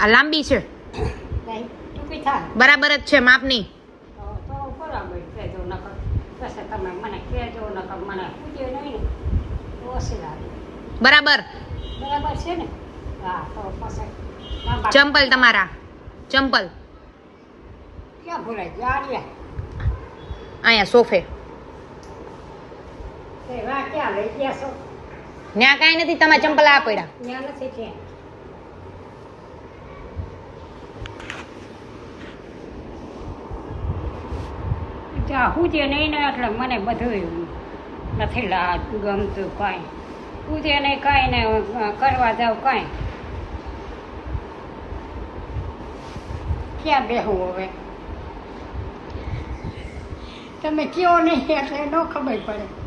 આ લાંબી છે. બરાબર જ છે, માપની. બરાબર. ચંપલ તમારા. ચંપલ. અહીંયા સોફે. ક્યાં લઈ ગયા છો ત્યાં કાંઈ નથી, તમારા ચંપલ આ પડ્યા. ત્યાં નથી ત્યાં હું જે નહીં ને એટલે મને બધું નથી લા ગમતું કાંઈ. હું જે નહીં કાંઈ ને કરવા જાવ કાંઈ. ક્યાં બેહું હવે? તમે કયો નહીં એટલે ન ખબર પડે.